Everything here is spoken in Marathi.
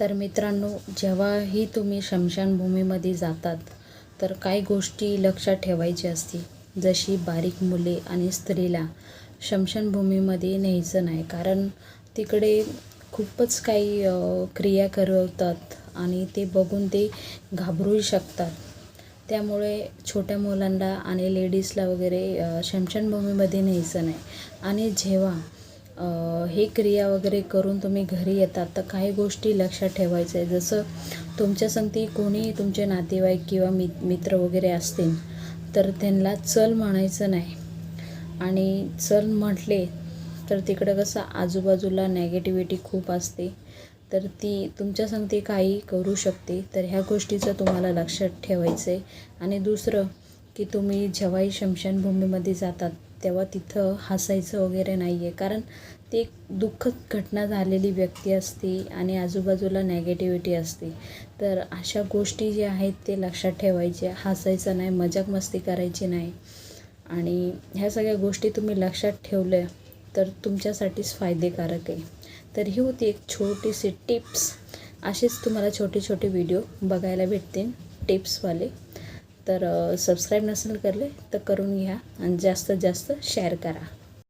तर मित्रांनो जेव्हाही तुम्ही स्मशानभूमीमध्ये जातात तर काही गोष्टी लक्षात ठेवायची असते. जशी बारीक मुले आणि स्त्रीला स्मशानभूमीमध्ये न्यायचं नाही कारण तिकडे खूपच काही क्रिया करवतात आणि ते बघून ते घाबरूही शकतात. त्यामुळे छोट्या मुलांना आणि लेडीजला वगैरे शमशानभूमीमध्ये स्मशानभूमीमध्ये न्यायचं नाही. आणि जेव्हा हे क्रिया वगैरे करून तुम्ही घरी येतात तर काही गोष्टी लक्षात ठेवायचं. आहे जसं तुमच्या संगती कोणी तुमचे नातेवाईक किंवा मि मित्र वगैरे असतील तर त्यांना चल म्हणायचं नाही. आणि चल म्हटले तर तिकडं कसं आजूबाजूला नेगेटिव्हिटी खूप असते. तर ती तुमच्या संगती काही करू शकते तर ह्या गोष्टीचं तुम्हाला लक्षात ठेवायचं आहे आणि दुसरं की तुम्ही जेव्हाही स्मशानभूमीमध्ये जातात तेव्हा तिथं हसायचं वगैरे नाही आहे कारण ती एक दुःखद घटना झालेली व्यक्ती असते आणि आजूबाजूला नेगेटिव्हिटी असते. तर अशा गोष्टी ज्या आहेत ते लक्षात ठेवायच्या हसायचं नाही मजाक मस्ती करायची नाही. आणि ह्या सगळ्या गोष्टी तुम्ही लक्षात ठेवल्या तर तुमच्यासाठीच फायदेकारक आहे. तर ही होती एक छोटीशी टिप्स. असेच तुम्हाला छोटे छोटे व्हिडिओ बघायला भेटतील टिप्सवाले. तर सबस्क्राईब नसेल करले तर करून घ्या आणि जास्तीत जास्त शेअर करा.